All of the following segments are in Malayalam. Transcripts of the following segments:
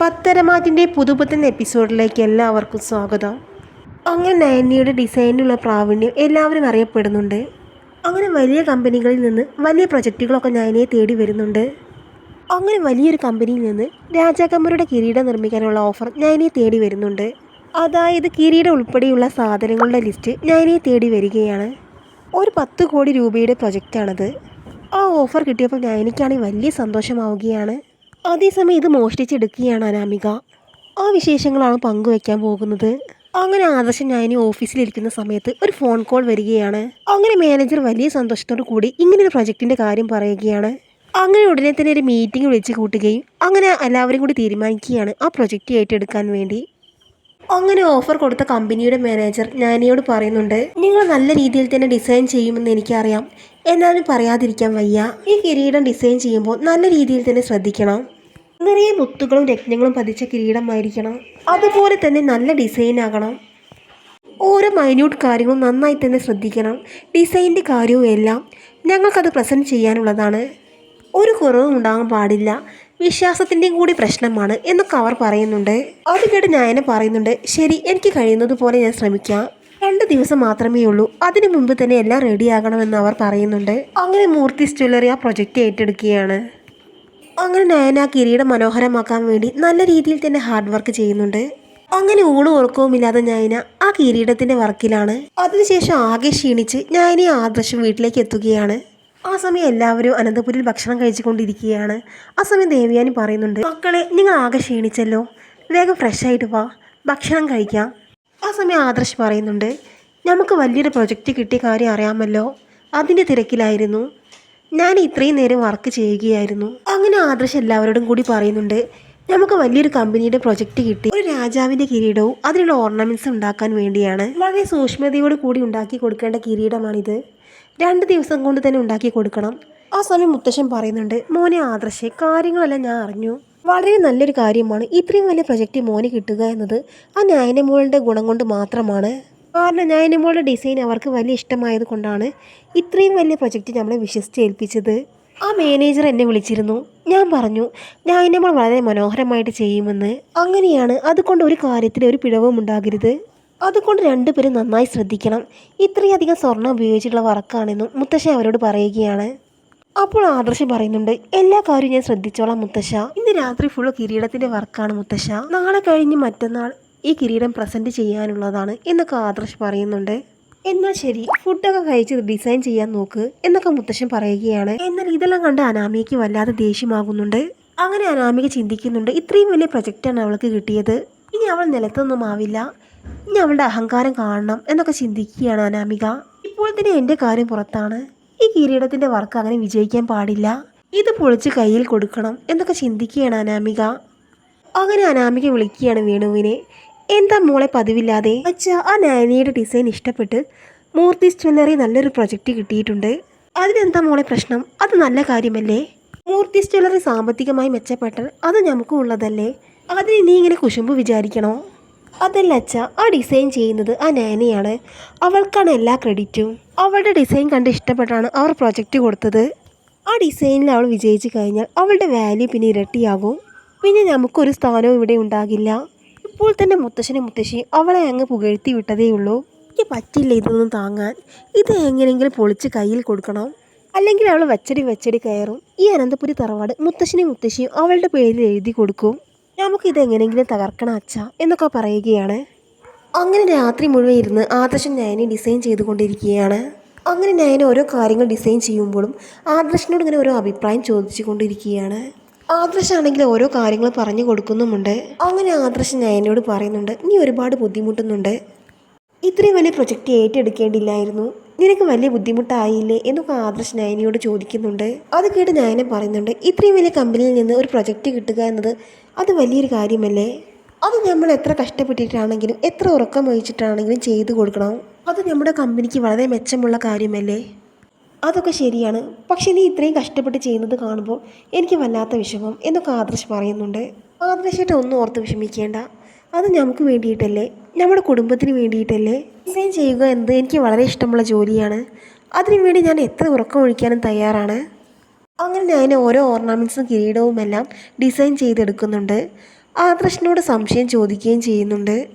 പത്തരമാറ്റിന്റെ പുതുപുത്തൻ എപ്പിസോഡിലേക്ക് എല്ലാവർക്കും സ്വാഗതം. അങ്ങനെ നയനിയുടെ ഡിസൈനിലുള്ള പ്രാവീണ്യം എല്ലാവരും അറിയപ്പെടുന്നുണ്ട്. അങ്ങനെ വലിയ കമ്പനികളിൽ നിന്ന് വലിയ പ്രൊജക്റ്റുകളൊക്കെ നയനയെ തേടി വരുന്നുണ്ട്. അങ്ങനെ വലിയൊരു കമ്പനിയിൽ നിന്ന് രാജാക്കന്മാരുടെ കിരീടം നിർമ്മിക്കാനുള്ള ഓഫർ നയനയെ തേടി വരുന്നുണ്ട്. അതായത് കിരീടം ഉൾപ്പെടെയുള്ള സാധനങ്ങളുടെ ലിസ്റ്റ് നയനയെ തേടി വരികയാണ്. ഒരു പത്ത് കോടി രൂപയുടെ പ്രൊജക്റ്റാണത്. ആ ഓഫർ കിട്ടിയപ്പോൾ നയനിക്കാണെങ്കിൽ വലിയ സന്തോഷമാവുകയാണ്. അതേസമയം ഇത് മോഷ്ടിച്ചെടുക്കുകയാണ് അനാമിക. ആ വിശേഷങ്ങളാണ് പങ്കുവെക്കാൻ പോകുന്നത്. അങ്ങനെ ആദർശം നയനി ഓഫീസിലിരിക്കുന്ന സമയത്ത് ഒരു ഫോൺ കോൾ വരികയാണ്. അങ്ങനെ മാനേജർ വലിയ സന്തോഷത്തോടു കൂടി ഇങ്ങനെ ഒരു പ്രൊജക്റ്റിന്റെ കാര്യം പറയുകയാണ്. അങ്ങനെ ഉടനെ തന്നെ ഒരു മീറ്റിംഗ് വിളിച്ച് കൂട്ടുകയും അങ്ങനെ എല്ലാവരും കൂടി തീരുമാനിക്കുകയാണ് ആ പ്രൊജക്റ്റ് ഏറ്റെടുക്കാൻ വേണ്ടി. അങ്ങനെ ഓഫർ കൊടുത്ത കമ്പനിയുടെ മാനേജർ ഞാനിയോട് പറയുന്നുണ്ട് നിങ്ങൾ നല്ല രീതിയിൽ തന്നെ ഡിസൈൻ ചെയ്യുമെന്ന് എനിക്കറിയാം. എന്നാലും പറയാതിരിക്കാൻ വയ്യ. ഈ കിരീടം ഡിസൈൻ ചെയ്യുമ്പോൾ നല്ല രീതിയിൽ തന്നെ ശ്രദ്ധിക്കണം. നിറയെ മുത്തുകളും രത്നങ്ങളും പതിച്ച കിരീടമായിരിക്കണം. അതുപോലെ തന്നെ നല്ല ഡിസൈൻ ആകണം. ഓരോ മൈന്യൂട്ട് കാര്യങ്ങളും നന്നായി തന്നെ ശ്രദ്ധിക്കണം. ഡിസൈന്റെ കാര്യവും എല്ലാം ഞങ്ങൾക്കത് പ്രസന്റ് ചെയ്യാനുള്ളതാണ്. ഒരു കുറവും ഉണ്ടാകാൻ പാടില്ല. വിശ്വാസത്തിന്റെയും കൂടി പ്രശ്നമാണ് എന്നൊക്കെ അവർ പറയുന്നുണ്ട്. അത് കേട്ട് നയന പറയുന്നുണ്ട് ശരി എനിക്ക് കഴിയുന്നത് പോലെ ഞാൻ ശ്രമിക്കാം. രണ്ട് ദിവസം മാത്രമേ ഉള്ളൂ. അതിനു മുമ്പ് തന്നെ എല്ലാം റെഡിയാകണമെന്ന് അവർ പറയുന്നുണ്ട്. അങ്ങനെ മൂർത്തി ജ്വല്ലറി ആ പ്രൊജക്റ്റ് ഏറ്റെടുക്കുകയാണ്. അങ്ങനെ നയന കിരീടം മനോഹരമാക്കാൻ വേണ്ടി നല്ല രീതിയിൽ തന്നെ ഹാർഡ് വർക്ക് ചെയ്യുന്നുണ്ട്. അങ്ങനെ ഊണും ഉറക്കവും ഇല്ലാതെ നയന ആ കിരീടത്തിന്റെ വർക്കിലാണ്. അതിനുശേഷം ആകെ ക്ഷീണിച്ച് നയനെ ആദർശം വീട്ടിലേക്ക് എത്തുകയാണ്. ആ സമയം എല്ലാവരും അനന്തപുരിൽ ഭക്ഷണം കഴിച്ചുകൊണ്ടിരിക്കുകയാണ്. ആ സമയം ദേവിയാനി പറയുന്നുണ്ട് മക്കളെ നിങ്ങൾ ആകെ ക്ഷീണിച്ചല്ലോ. വേഗം ഫ്രഷ് ആയിട്ട് വാ. ഭക്ഷണം കഴിക്കാം. ആ സമയം ആദർശ് പറയുന്നുണ്ട് നമുക്ക് വലിയൊരു പ്രൊജക്റ്റ് കിട്ടിയ കാര്യം അറിയാമല്ലോ. അതിന്റെ തിരക്കിലായിരുന്നു. ഞാൻ ഇത്രയും നേരം വർക്ക് ചെയ്യുകയായിരുന്നു. അങ്ങനെ ആദർശ് എല്ലാവരോടും കൂടി പറയുന്നുണ്ട് നമുക്ക് വലിയൊരു കമ്പനിയുടെ പ്രൊജക്റ്റ് കിട്ടി. ഒരു രാജാവിന്റെ കിരീടവും അതിനുള്ള ഓർണമെന്റ്സ് ഉണ്ടാക്കാൻ വേണ്ടിയാണ്. വളരെ സൂക്ഷ്മതയോട് കൂടി ഉണ്ടാക്കി കൊടുക്കേണ്ട കിരീടമാണിത്. രണ്ട് ദിവസം കൊണ്ട് തന്നെ ഉണ്ടാക്കി കൊടുക്കണം. ആ സമയം മുത്തശ്ശൻ പറയുന്നുണ്ട് മോനെ ആദർശേ കാര്യങ്ങളെല്ലാം ഞാൻ അറിഞ്ഞു. വളരെ നല്ലൊരു കാര്യമാണ് ഇത്രയും വലിയ പ്രൊജക്റ്റ് മോന് കിട്ടുക എന്നത്. ആ ന്യായനമോളുടെ ഗുണം കൊണ്ട് മാത്രമാണ്. കാരണം ഞാൻ മോളുടെ ഡിസൈൻ അവർക്ക് വലിയ ഇഷ്ടമായത് കൊണ്ടാണ് ഇത്രയും വലിയ പ്രൊജക്റ്റ് നമ്മളെ വിശ്വസിച്ച് ഏൽപ്പിച്ചത്. ആ മാനേജർ എന്നെ വിളിച്ചിരുന്നു. ഞാൻ പറഞ്ഞു ഞാൻ ന്യായനമോൾ വളരെ മനോഹരമായിട്ട് ചെയ്യുമെന്ന്. അങ്ങനെയാണ് അതുകൊണ്ട് ഒരു കാര്യത്തിൽ ഒരു പിഴവും ഉണ്ടാകരുത്. അതുകൊണ്ട് രണ്ടുപേരും നന്നായി ശ്രദ്ധിക്കണം. ഇത്രയധികം സ്വർണം ഉപയോഗിച്ചിട്ടുള്ള വർക്കാണെന്നും മുത്തശ്ശ അവരോട് പറയുകയാണ്. അപ്പോൾ ആദർശ് പറയുന്നുണ്ട് എല്ലാ കാര്യവും ഞാൻ ശ്രദ്ധിച്ചോളാം മുത്തശ്ശ. ഇന്ന് രാത്രി ഫുള്ള് കിരീടത്തിന്റെ വർക്കാണ് മുത്തശ്ശ. നാളെ കഴിഞ്ഞ് മറ്റന്നാൾ ഈ കിരീടം പ്രസന്റ് ചെയ്യാനുള്ളതാണ് എന്നൊക്കെ ആദർശ് പറയുന്നുണ്ട്. എന്നാൽ ശരി ഫുഡൊക്കെ കഴിച്ച് ഡിസൈൻ ചെയ്യാൻ നോക്ക് എന്നൊക്കെ മുത്തശ്ശൻ പറയുകയാണ്. എന്നാൽ ഇതെല്ലാം കണ്ട് അനാമിക്ക് വല്ലാതെ ദേഷ്യമാകുന്നുണ്ട്. അങ്ങനെ അനാമിക ചിന്തിക്കുന്നുണ്ട് ഇത്രയും വലിയ പ്രൊജക്റ്റാണ് അവൾക്ക് കിട്ടിയത്. ഇനി അവൾ നിലത്തൊന്നും ആവില്ല. ഇനി അവളുടെ അഹങ്കാരം കാണണം എന്നൊക്കെ ചിന്തിക്കുകയാണ് അനാമിക. ഇപ്പോൾ തന്നെ എന്റെ കാര്യം പുറത്താണ്. ഈ കിരീടത്തിന്റെ വർക്ക് അങ്ങനെ വിജയിക്കാൻ പാടില്ല. ഇത് പൊളിച്ച് കയ്യിൽ കൊടുക്കണം എന്നൊക്കെ ചിന്തിക്കുകയാണ് അനാമിക. അങ്ങനെ അനാമിക വിളിക്കുകയാണ് വേണുവിനെ. എന്താ മോളെ പതിവില്ലാതെ? അച്ഛാ ആ നാനിയുടെ ഡിസൈൻ ഇഷ്ടപ്പെട്ട് മൂർത്തി ജ്വല്ലറി നല്ലൊരു പ്രൊജക്റ്റ് കിട്ടിയിട്ടുണ്ട്. അതിനെന്താ മോളെ പ്രശ്നം? അത് നല്ല കാര്യമല്ലേ? മൂർത്തി ജ്വല്ലറി സാമ്പത്തികമായി മെച്ചപ്പെട്ടാൽ അത് നമുക്കും ഉള്ളതല്ലേ? അതിന് നീ ഇങ്ങനെ കുശുമ്പ് വിചാരിക്കണോ? അതല്ല അച്ഛ ആ ഡിസൈൻ ചെയ്യുന്നത് ആ നാനയാണ് അവൾക്കാണ് എല്ലാ ക്രെഡിറ്റും. അവളുടെ ഡിസൈൻ കണ്ട് ഇഷ്ടപ്പെട്ടാണ് അവർ പ്രൊജക്റ്റ് കൊടുത്തത്. ആ ഡിസൈനിൽ അവൾ വിജയിച്ചു കഴിഞ്ഞാൽ അവളുടെ വാല്യൂ പിന്നെ ഇരട്ടിയാകും പിന്നെ നമുക്കൊരു സ്ഥാനവും ഇവിടെ ഉണ്ടാകില്ല. ഇപ്പോൾ തന്നെ മുത്തശ്ശനും മുത്തശ്ശി അവളെ അങ്ങ് പുകഴ്ത്തി വിട്ടതേയുള്ളൂ എനിക്ക് പറ്റില്ല ഇതൊന്നും താങ്ങാൻ. ഇത് എങ്ങനെയെങ്കിലും പൊളിച്ച് കയ്യിൽ കൊടുക്കണം. അല്ലെങ്കിൽ അവൾ വച്ചടി വച്ചടി കയറും. ഈ അനന്തപുരി തറവാട് മുത്തശ്ശനും മുത്തശ്ശിയും അവളുടെ പേരിൽ എഴുതി കൊടുക്കും. നമുക്കിത് എങ്ങനെയെങ്കിലും തകർക്കണം അച്ഛ എന്നൊക്കെ പറയുകയാണ്. അങ്ങനെ രാത്രി മുഴുവൻ ഇരുന്ന് ആദർശൻ നയനെ ഡിസൈൻ ചെയ്തുകൊണ്ടിരിക്കുകയാണ്. അങ്ങനെ നയന ഓരോ കാര്യങ്ങൾ ഡിസൈൻ ചെയ്യുമ്പോഴും ആദർശനോട് ഇങ്ങനെ ഓരോ അഭിപ്രായം ചോദിച്ചു കൊണ്ടിരിക്കുകയാണ് ആദർശാണെങ്കിൽ ഓരോ കാര്യങ്ങൾ പറഞ്ഞു കൊടുക്കുന്നുമുണ്ട്. അങ്ങനെ ആദർശൻ നയനോട് പറയുന്നുണ്ട് നീ ഒരുപാട് ബുദ്ധിമുട്ടുന്നുണ്ട്. ഇത്രയും വലിയ പ്രൊജക്റ്റ് ഏറ്റെടുക്കേണ്ടില്ലായിരുന്നു. നിനക്ക് വലിയ ബുദ്ധിമുട്ടായില്ലേ? എന്നൊക്കെ ആദർശ് നയനിയോട് ചോദിക്കുന്നുണ്ട്. അത് കേട്ട് നയന പറയുന്നുണ്ട് ഇത്രയും വലിയ കമ്പനിയിൽ നിന്ന് ഒരു പ്രൊജക്റ്റ് കിട്ടുക എന്നത് അത് വലിയൊരു കാര്യമല്ലേ? അത് നമ്മൾ എത്ര കഷ്ടപ്പെട്ടിട്ടാണെങ്കിലും എത്ര ഉറക്കം വഹിച്ചിട്ടാണെങ്കിലും ചെയ്തു കൊടുക്കണം. അത് നമ്മുടെ കമ്പനിക്ക് വളരെ മെച്ചമുള്ള കാര്യമല്ലേ? അതൊക്കെ ശരിയാണ്. പക്ഷെ നീ ഇത്രയും കഷ്ടപ്പെട്ട് ചെയ്യുന്നത് കാണുമ്പോൾ എനിക്ക് വല്ലാത്ത വിഷമം എന്നൊക്കെ ആദർശ് പറയുന്നുണ്ട്. ആദർശായിട്ട് ഒന്നും ഓർത്ത് വിഷമിക്കേണ്ട. അത് നമുക്ക് വേണ്ടിയിട്ടല്ലേ? നമ്മുടെ കുടുംബത്തിന് വേണ്ടിയിട്ടല്ലേ? ഡിസൈൻ ചെയ്യുക എന്നത് എനിക്ക് വളരെ ഇഷ്ടമുള്ള ജോലിയാണ്. അതിനുവേണ്ടി ഞാൻ എത്ര ഉറക്കം ഒഴിക്കാനും തയ്യാറാണ്? അങ്ങനെ ഞാൻ ഓരോ ഓർണമെന്റ്സും കിരീടവും എല്ലാം ഡിസൈൻ ചെയ്തെടുക്കുന്നുണ്ട്. ആദർശിനോട് സംശയം ചോദിക്കുകയും ചെയ്യുന്നുണ്ട്.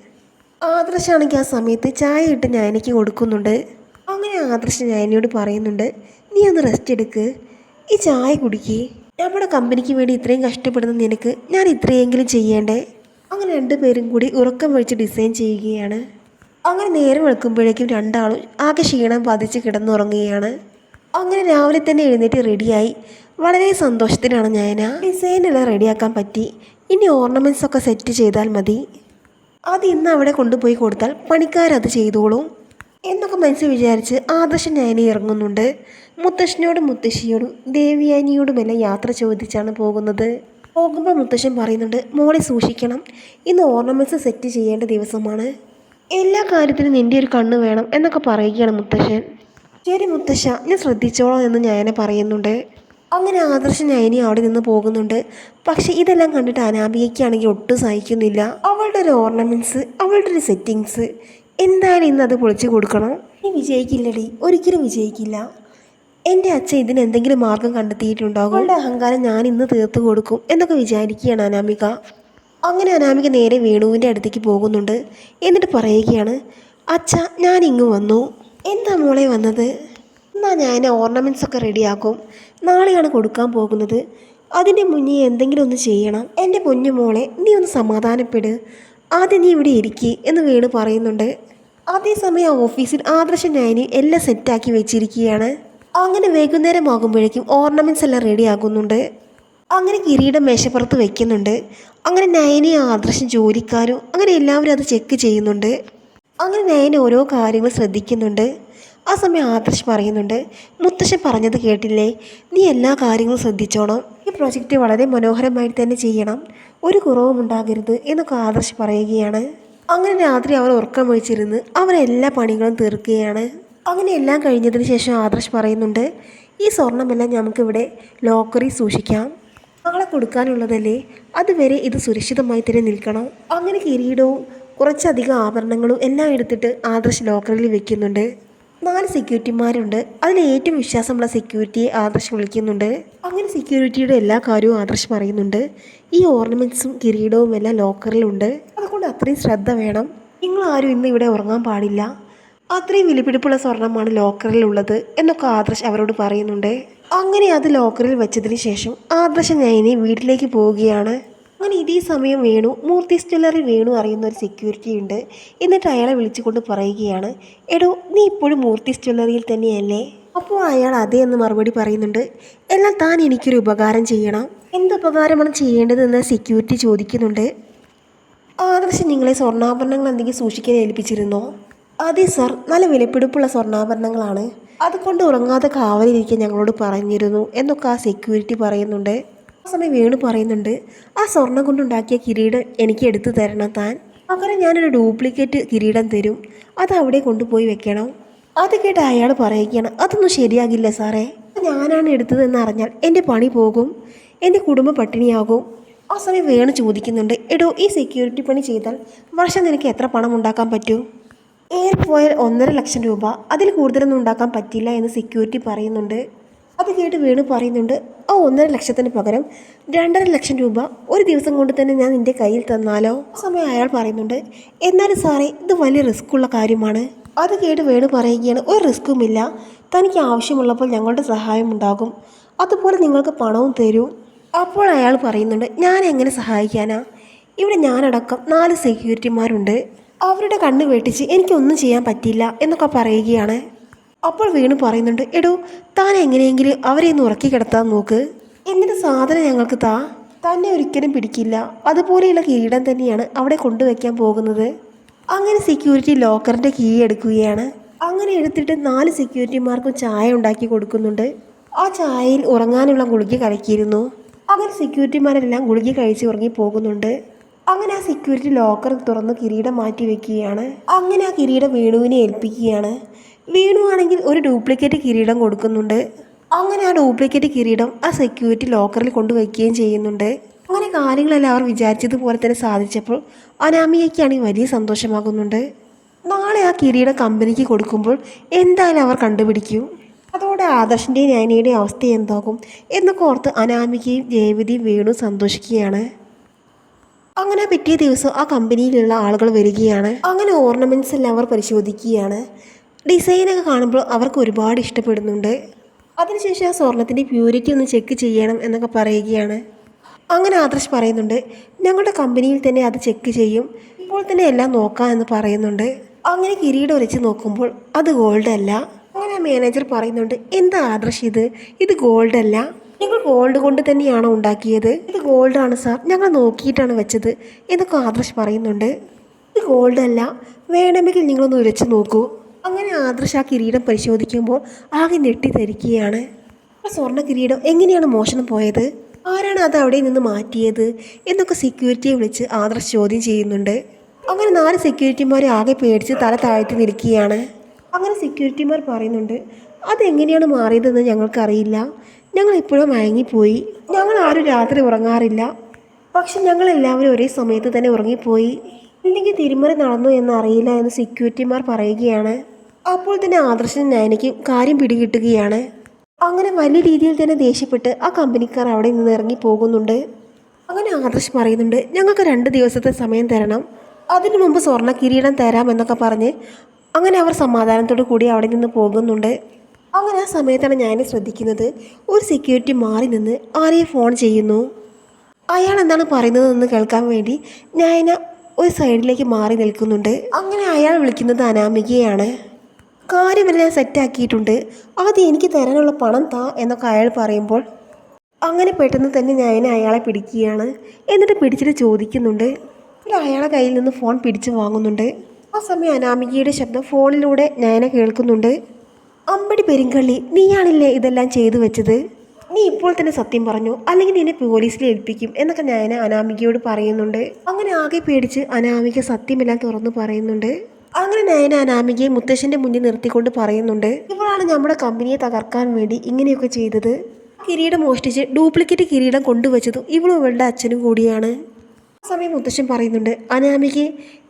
ആദർശാണെങ്കിൽ ആ സമയത്ത് ചായ ഇട്ട് ഞാനയ്ക്ക് കൊടുക്കുന്നുണ്ട്. അങ്ങനെ ആദർശ് എന്നോട് പറയുന്നുണ്ട് നീ ഒന്ന് റെസ്റ്റ് എടുക്ക്. ഈ ചായ കുടിക്കേ. നമ്മുടെ കമ്പനിക്ക് വേണ്ടി ഇത്രയും കഷ്ടപ്പെടുന്ന നിനക്ക് ഞാൻ ഇത്രയെങ്കിലും ചെയ്യേണ്ടേ? അങ്ങനെ രണ്ടുപേരും കൂടി ഉറക്കം വഴിച്ച് ഡിസൈൻ ചെയ്യുകയാണ്. അങ്ങനെ നേരം വെളുക്കുമ്പോഴേക്കും രണ്ടാളും ആകെ ക്ഷീണം പതിച്ച് കിടന്നുറങ്ങുകയാണ്. അങ്ങനെ രാവിലെ തന്നെ എഴുന്നേറ്റ് റെഡിയായി വളരെ സന്തോഷത്തിലാണ് ആ ഡിസൈനെല്ലാം റെഡിയാക്കാൻ പറ്റി. ഇനി ഓർണമെന്റ്സ് ഒക്കെ സെറ്റ് ചെയ്താൽ മതി. അത് ഇന്ന് അവിടെ കൊണ്ടുപോയി കൊടുത്താൽ പണിക്കാരത് ചെയ്തോളും. എന്നൊക്കെ മനസ്സിൽ വിചാരിച്ച് ആദർശ നയനി ഇറങ്ങുന്നുണ്ട്. മുത്തശ്ശനോടും മുത്തശ്ശിയോടും ദേവിയാനിയോടുമെല്ലാം യാത്ര ചോദിച്ചാണ് പോകുന്നത്. പോകുമ്പോൾ മുത്തശ്ശൻ പറയുന്നുണ്ട് മോളെ സൂക്ഷിക്കണം. ഇന്ന് ഓർണമെന്റ്സ് സെറ്റ് ചെയ്യേണ്ട ദിവസമാണ്. എല്ലാ കാര്യത്തിനും നിന്റെ ഒരു കണ്ണ് വേണം എന്നൊക്കെ പറയുകയാണ് മുത്തശ്ശൻ. ശരി മുത്തശ്ശ ഞാൻ ശ്രദ്ധിച്ചോളാം എന്ന് ഞാൻ പറയുന്നുണ്ട്. അങ്ങനെ ആദർശ നയനി അവിടെ നിന്ന് പോകുന്നുണ്ട്. പക്ഷേ ഇതെല്ലാം കണ്ടിട്ട് അനാമികയ്ക്കാണെങ്കിൽ ഒട്ടും സഹിക്കുന്നില്ല. അവളുടെ ഒരു ഓർണമെന്റ്സ് അവളുടെ ഒരു സെറ്റിങ്സ് എന്തായാലും അത് പൊളിച്ചു കൊടുക്കണം. നീ വിജയിക്കില്ലടി. ഒരിക്കലും വിജയിക്കില്ല. എന്റെ അച്ഛൻ ഇതിന് എന്തെങ്കിലും മാർഗം കണ്ടെത്തിയിട്ടുണ്ടാകും. അവളുടെ അഹങ്കാരം ഞാൻ ഇന്ന് തീർത്തു കൊടുക്കും എന്നൊക്കെ വിചാരിക്കുകയാണ് അനാമിക. അങ്ങനെ അനാമിക നേരെ വേണുവിന്റെ അടുത്തേക്ക് പോകുന്നുണ്ട്. എന്നിട്ട് പറയുകയാണ് അച്ഛ ഞാൻ ഇങ്ങ് വന്നു. എന്താ മോളെ വന്നത്? എന്നാൽ ഞാൻ ഓർണമെന്റ്സ് ഒക്കെ റെഡിയാക്കും. നാളെയാണ് കൊടുക്കാൻ പോകുന്നത്. അതിന്റെ മുന്നേ എന്തെങ്കിലും ഒന്ന് ചെയ്യണം. എന്റെ പൊന്നു മോളെ നീ ഒന്ന് സമാധാനപ്പെട്. ആദ്യം നീ ഇവിടെ ഇരിക്കി എന്ന് വേണു പറയുന്നുണ്ട്. അതേസമയം ഓഫീസിൽ ആദർശ നയനി എല്ലാം സെറ്റാക്കി വെച്ചിരിക്കുകയാണ്. അങ്ങനെ വൈകുന്നേരം ആകുമ്പോഴേക്കും ഓർണമെന്റ്സ് എല്ലാം റെഡി ആകുന്നുണ്ട് അങ്ങനെ കിരീടം മേശപ്പുറത്ത് വെക്കുന്നുണ്ട്. അങ്ങനെ നയനയും ആദർശം ജോലിക്കാരും അങ്ങനെ എല്ലാവരും അത് ചെക്ക് ചെയ്യുന്നുണ്ട്. അങ്ങനെ നയന ഓരോ കാര്യങ്ങൾ ശ്രദ്ധിക്കുന്നുണ്ട്. ആ സമയം ആദർശ് പറയുന്നുണ്ട് മുത്തശ്ശൻ പറഞ്ഞത് കേട്ടില്ലേ? നീ എല്ലാ കാര്യങ്ങളും ശ്രദ്ധിച്ചോണം. ഈ പ്രോജക്റ്റ് വളരെ മനോഹരമായിട്ട് തന്നെ ചെയ്യണം. ഒരു കുറവും ഉണ്ടാകരുത് എന്നൊക്കെ ആദർശ് പറയുകയാണ്. അങ്ങനെ രാത്രി അവർ ഉറക്കം ഒഴിച്ചിരുന്ന് അവരെല്ലാ പണികളും തീർക്കുകയാണ്. അങ്ങനെ എല്ലാം കഴിഞ്ഞതിന് ശേഷം ആദർശ് പറയുന്നുണ്ട് ഈ സ്വർണമെല്ലാം നമുക്കിവിടെ ലോക്കറി സൂക്ഷിക്കാം. നാളെ കൊടുക്കാനുള്ളതല്ലേ? അതുവരെ ഇത് സുരക്ഷിതമായി തന്നെ നിൽക്കണം. അങ്ങനെ കിരീടവും കുറച്ചധികം ആഭരണങ്ങളും എല്ലാം എടുത്തിട്ട് ആദർശ് ലോക്കറിൽ വെക്കുന്നുണ്ട്. നാല് സെക്യൂരിറ്റിമാരുണ്ട് അതിൽ ഏറ്റവും വിശ്വാസമുള്ള സെക്യൂരിറ്റിയെ ആദർശ് വിളിക്കുന്നുണ്ട്. അങ്ങനെ സെക്യൂരിറ്റിയുടെ എല്ലാ കാര്യവും ആദർശ് പറയുന്നുണ്ട്. ഈ ഓർണമെന്റ്സും കിരീടവും എല്ലാം ലോക്കറിലുണ്ട്. അതുകൊണ്ട് അത്രയും ശ്രദ്ധ വേണം. നിങ്ങൾ ആരും ഇന്ന് ഇവിടെ ഉറങ്ങാൻ പാടില്ല. അത്രയും വിലപിടിപ്പുള്ള സ്വർണമാണ് ലോക്കറിലുള്ളത് എന്നൊക്കെ ആദർശ് അവരോട് പറയുന്നുണ്ട്. അങ്ങനെ അത് ലോക്കറിൽ വെച്ചതിന് ശേഷം ആദർശ് ഇനി വീട്ടിലേക്ക് പോവുകയാണ്. അങ്ങനെ ഇതേ സമയം വേണു മൂർത്തി ജ്വല്ലറി വേണു അറിയുന്ന ഒരു സെക്യൂരിറ്റി ഉണ്ട്. എന്നിട്ട് അയാളെ വിളിച്ചുകൊണ്ട് പറയുകയാണ് എടോ നീ ഇപ്പോഴും മൂർത്തി ജ്വല്ലറിയിൽ തന്നെയല്ലേ? അപ്പോൾ അയാൾ അതേ എന്ന് മറുപടി പറയുന്നുണ്ട്. എന്നാൽ താൻ എനിക്കൊരു ഉപകാരം ചെയ്യണം. എന്ത് ഉപകാരമാണ് ചെയ്യേണ്ടതെന്ന് സെക്യൂരിറ്റി ചോദിക്കുന്നുണ്ട്. ആദർശം നിങ്ങളെ സ്വർണാഭരണങ്ങൾ എന്തെങ്കിലും സൂക്ഷിക്കാൻ ഏൽപ്പിച്ചിരുന്നോ? അതെ സർ നല്ല വിലപിടിപ്പുള്ള സ്വർണാഭരണങ്ങളാണ്. അതുകൊണ്ട് ഉറങ്ങാതെ കാവലിരിക്കാൻ ഞങ്ങളോട് പറഞ്ഞിരുന്നു എന്നൊക്കെ ആ സെക്യൂരിറ്റി പറയുന്നുണ്ട്. ആ സമയം വേണു പറയുന്നുണ്ട് ആ സ്വർണം കൊണ്ടുണ്ടാക്കിയ കിരീടം എനിക്ക് എടുത്തു തരണം താൻ. പകരം ഞാനൊരു ഡ്യൂപ്ലിക്കേറ്റ് കിരീടം തരും. അത് അവിടെ കൊണ്ടുപോയി വെക്കണം. അത് കേട്ട് അയാൾ പറയുകയാണ് അതൊന്നും ശരിയാകില്ല സാറേ. ഞാനാണ് എടുത്തതെന്ന് അറിഞ്ഞാൽ എന്റെ പണി പോകും എന്റെ കുടുംബം പട്ടിണിയാകും. ആ സമയം വേണു ചോദിക്കുന്നുണ്ട് എടോ ഈ സെക്യൂരിറ്റി പണി ചെയ്താൽ വർഷം നിനക്ക് എത്ര പണം ഉണ്ടാക്കാൻ പറ്റൂ? പറ്റും ഏറിപ്പോയാൽ ഒന്നര ലക്ഷം രൂപ. അതിൽ കൂടുതലൊന്നും ഉണ്ടാക്കാൻ പറ്റില്ല എന്ന് സെക്യൂരിറ്റി പറയുന്നുണ്ട്. അത് കേട്ട് വേണു പറയുന്നുണ്ട് ആ ഒന്നര ലക്ഷത്തിന് പകരം രണ്ടര ലക്ഷം രൂപ ഒരു ദിവസം കൊണ്ട് തന്നെ ഞാൻ നിന്റെ കയ്യിൽ തന്നാലോ? ആ സമയം അയാൾ പറയുന്നുണ്ട് എന്നാലും സാറേ ഇത് വലിയ റിസ്ക്കുള്ള കാര്യമാണ്. അത് കേട്ട് വേണു പറയുകയാണ്. ഒരു റിസ്ക്കുമില്ല. തനിക്ക് ആവശ്യമുള്ളപ്പോൾ ഞങ്ങളുടെ സഹായം ഉണ്ടാകും. അതുപോലെ നിങ്ങൾക്ക് പണവും തരൂ. അപ്പോൾ അയാൾ പറയുന്നുണ്ട് ഞാൻ എങ്ങനെ സഹായിക്കാനാ? ഇവിടെ ഞാനടക്കം നാല് സെക്യൂരിറ്റിമാരുണ്ട് അവരുടെ കണ്ണ് വെട്ടിച്ച് എനിക്കൊന്നും ചെയ്യാൻ പറ്റില്ല എന്നൊക്കെ പറയുകയാണ്. അപ്പോൾ വീണു പറയുന്നുണ്ട് എടോ താൻ എങ്ങനെയെങ്കിലും അവരെ ഒന്ന് ഉറക്കി കിടത്താൻ നോക്ക്. എന്നിട്ട് സാധനം ഞങ്ങൾക്ക് താ. തന്നെ ഒരിക്കലും പിടിക്കില്ല. അതുപോലെയുള്ള കിരീടം തന്നെയാണ് അവിടെ കൊണ്ടുവയ്ക്കാൻ പോകുന്നത്. അങ്ങനെ സെക്യൂരിറ്റി ലോക്കറിന്റെ കീ എടുക്കുകയാണ്. അങ്ങനെ എടുത്തിട്ട് നാല് സെക്യൂരിറ്റിമാർക്കും ചായ ഉണ്ടാക്കി കൊടുക്കുന്നുണ്ട്. ആ ചായയിൽ ഉറങ്ങാനുള്ള ഗുളിക കലക്കിയിരുന്നു. അങ്ങനെ സെക്യൂരിറ്റിമാരെല്ലാം ഗുളിക കഴിച്ച് ഉറങ്ങി പോകുന്നുണ്ട്. അങ്ങനെ ആ സെക്യൂരിറ്റി ലോക്കർ തുറന്ന് കിരീടം മാറ്റി വെക്കുകയാണ്. അങ്ങനെ ആ കിരീടം വേണുവിനെ ഏൽപ്പിക്കുകയാണ്. വേണു ആണെങ്കിൽ ഒരു ഡ്യൂപ്ലിക്കേറ്റ് കിരീടം കൊടുക്കുന്നുണ്ട്. അങ്ങനെ ആ ഡ്യൂപ്ലിക്കേറ്റ് കിരീടം ആ സെക്യൂരിറ്റി ലോക്കറിൽ കൊണ്ടുവയ്ക്കുകയും ചെയ്യുന്നുണ്ട്. അങ്ങനെ കാര്യങ്ങളെല്ലാം അവർ വിചാരിച്ചതുപോലെ തന്നെ സാധിച്ചപ്പോൾ അനാമിയയ്ക്കാണെങ്കിൽ വലിയ സന്തോഷമാകുന്നുണ്ട്. നാളെ ആ കിരീടം കമ്പനിക്ക് കൊടുക്കുമ്പോൾ എന്തായാലും അവർ കണ്ടുപിടിക്കും. അതോടെ ആദർശിന്റെയും നാനിയുടെയും അവസ്ഥ എന്താകും എന്നൊക്കെ ഓർത്ത് അനാമികയും ജയവതിയും വീണു സന്തോഷിക്കുകയാണ്. അങ്ങനെ പിറ്റേ ദിവസം ആ കമ്പനിയിലുള്ള ആളുകൾ വരികയാണ്. അങ്ങനെ ഓർണമെന്റ്സ് എല്ലാം അവർ പരിശോധിക്കുകയാണ്. ഡിസൈനൊക്കെ കാണുമ്പോൾ അവർക്ക് ഒരുപാട് ഇഷ്ടപ്പെടുന്നുണ്ട്. അതിനുശേഷം ആ സ്വർണത്തിന്റെ പ്യൂരിറ്റി ഒന്ന് ചെക്ക് ചെയ്യണം എന്നൊക്കെ പറയുകയാണ്. അങ്ങനെ ആദർശ് പറയുന്നുണ്ട് ഞങ്ങളുടെ കമ്പനിയിൽ തന്നെ അത് ചെക്ക് ചെയ്യും. ഇപ്പോൾ തന്നെ എല്ലാം നോക്കാം എന്ന് പറയുന്നുണ്ട്. അങ്ങനെ കിരീടം ഉരച്ച് നോക്കുമ്പോൾ അത് ഗോൾഡ് അല്ല. അങ്ങനെ മാനേജർ പറയുന്നുണ്ട് എന്താ ആദർശ് ഇത്? ഇത് ഗോൾഡ് അല്ല. ഞങ്ങൾ ഗോൾഡ് കൊണ്ട് തന്നെയാണോ ഉണ്ടാക്കിയത്? ഇത് ഗോൾഡ് ആണ് സാർ. ഞങ്ങൾ നോക്കിയിട്ടാണ് വെച്ചത്. എന്നൊക്കെ ആദർശ് പറയുന്നുണ്ട്. ഇത് ഗോൾഡ് അല്ല. വേണമെങ്കിൽ നിങ്ങളൊന്ന് ഉരച്ച് നോക്കൂ. അങ്ങനെ ആദർശ് ആ കിരീടം പരിശോധിക്കുമ്പോൾ ആകെ ഞെട്ടിത്തരിക്കുകയാണ്. സ്വർണ കിരീടം എങ്ങനെയാണ് മോഷണം പോയത്? ആരാണ് അത് അവിടെ നിന്ന് മാറ്റിയത്? എന്നൊക്കെ സെക്യൂരിറ്റിയെ വിളിച്ച് ആദർശ് ചോദ്യം ചെയ്യുന്നുണ്ട്. അങ്ങനെ നാല് സെക്യൂരിറ്റിമാരെ ആകെ പേടിച്ച് തല താഴ്ത്തി നിൽക്കുകയാണ്. അങ്ങനെ സെക്യൂരിറ്റിമാർ പറയുന്നുണ്ട് അതെങ്ങനെയാണ് മാറിയതെന്ന് ഞങ്ങൾക്കറിയില്ല. ഞങ്ങൾ ഇപ്പോഴും മയങ്ങിപ്പോയി. ഞങ്ങൾ ആരും രാത്രി ഉറങ്ങാറില്ല. പക്ഷെ ഞങ്ങൾ എല്ലാവരും ഒരേ സമയത്ത് തന്നെ ഉറങ്ങിപ്പോയി. ഇല്ലെങ്കിൽ തിരുമറി നടന്നു എന്നറിയില്ല എന്ന് സെക്യൂരിറ്റിമാർ പറയുകയാണ്. അപ്പോൾ തന്നെ ആദർശനും നയനയ്ക്കും കാര്യം പിടികിട്ടുകയാണ്. അങ്ങനെ വലിയ രീതിയിൽ തന്നെ ദേഷ്യപ്പെട്ട് ആ കമ്പനിക്കാർ അവിടെ നിന്ന് ഇറങ്ങി പോകുന്നുണ്ട്. അങ്ങനെ ആദർശ് പറയുന്നുണ്ട് ഞങ്ങൾക്ക് രണ്ട് ദിവസത്തെ സമയം തരണം. അതിനു മുമ്പ് സ്വർണ കിരീടം തരാമെന്നൊക്കെ പറഞ്ഞ് അങ്ങനെ അവർ സമാധാനത്തോടു കൂടി അവിടെ നിന്ന് പോകുന്നുണ്ട്. അങ്ങനെ ആ സമയത്താണ് ഞാൻ ശ്രദ്ധിക്കുന്നത് ഒരു സെക്യൂരിറ്റി മാറി നിന്ന് ആരെയും ഫോൺ ചെയ്യുന്നു. അയാൾ എന്താണ് പറയുന്നതെന്ന് കേൾക്കാൻ വേണ്ടി ഞാൻ ഒരു സൈഡിലേക്ക് മാറി നിൽക്കുന്നുണ്ട്. അങ്ങനെ അയാൾ വിളിക്കുന്നത് അനാമികയാണ്. കാര്യമെല്ലാം സെറ്റാക്കിയിട്ടുണ്ട്. ആദ്യം എനിക്ക് തരാനുള്ള പണം താ എന്നൊക്കെ അയാൾ പറയുമ്പോൾ അങ്ങനെ പെട്ടെന്ന് തന്നെ ഞാൻ അയാളെ പിടിക്കുകയാണ്. എന്നിട്ട് പിടിച്ചിട്ട് ചോദിക്കുന്നുണ്ട്. അയാളെ കയ്യിൽ നിന്ന് ഫോൺ പിടിച്ചു വാങ്ങുന്നുണ്ട്. ആ സമയം അനാമികയുടെ ശബ്ദം ഫോണിലൂടെ ഞാനെ കേൾക്കുന്നുണ്ട്. അമ്പടി പെരുങ്കള്ളി നീയാണില്ലേ ഇതെല്ലാം ചെയ്തു വെച്ചത്? നീ ഇപ്പോൾ തന്നെ സത്യം പറഞ്ഞു. അല്ലെങ്കിൽ നിന്നെ പോലീസിൽ ഏൽപ്പിക്കും എന്നൊക്കെ ഞാൻ അനാമികയോട് പറയുന്നുണ്ട്. അങ്ങനെ ആകെ പേടിച്ച് അനാമിക സത്യമെല്ലാം തുറന്നു പറയുന്നുണ്ട്. അങ്ങനെ നയന അനാമികയെ മുത്തശ്ശന്റെ മുന്നിൽ നിർത്തിക്കൊണ്ട് പറയുന്നുണ്ട് ഇവളാണ് നമ്മുടെ കമ്പനിയെ തകർക്കാൻ വേണ്ടി ഇങ്ങനെയൊക്കെ ചെയ്തത്. കിരീടം മോഷ്ടിച്ച് ഡ്യൂപ്ലിക്കേറ്റ് കിരീടം കൊണ്ടുവച്ചതും ഇവളും ഇവളുടെ അച്ഛനും കൂടിയാണ്. ആ സമയം മുത്തശ്ശൻ പറയുന്നുണ്ട് അനാമിക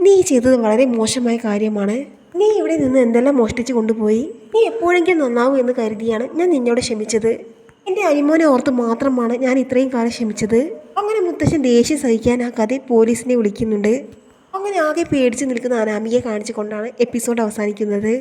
നീ ചെയ്തത് വളരെ മോശമായ കാര്യമാണ്. നീ ഇവിടെ നിന്ന് എന്തെല്ലാം മോഷ്ടിച്ച് കൊണ്ടുപോയി? നീ എപ്പോഴെങ്കിലും നന്നാവൂ എന്ന് കരുതിയാണ് ഞാൻ നിന്നോട് ക്ഷമിച്ചത്. എന്റെ അനിമോനെ ഓർത്ത് മാത്രമാണ് ഞാൻ ഇത്രയും കാലം ക്ഷമിച്ചത്. അങ്ങനെ മുത്തശ്ശൻ ദേഷ്യം സഹിക്കാനാക്കാതെ പോലീസിനെ വിളിക്കുന്നുണ്ട്. അങ്ങനെ ആകെ പേടിച്ച് നിൽക്കുന്ന അനാമികയെ കാണിച്ചുകൊണ്ടാണ് എപ്പിസോഡ് അവസാനിക്കുന്നത്.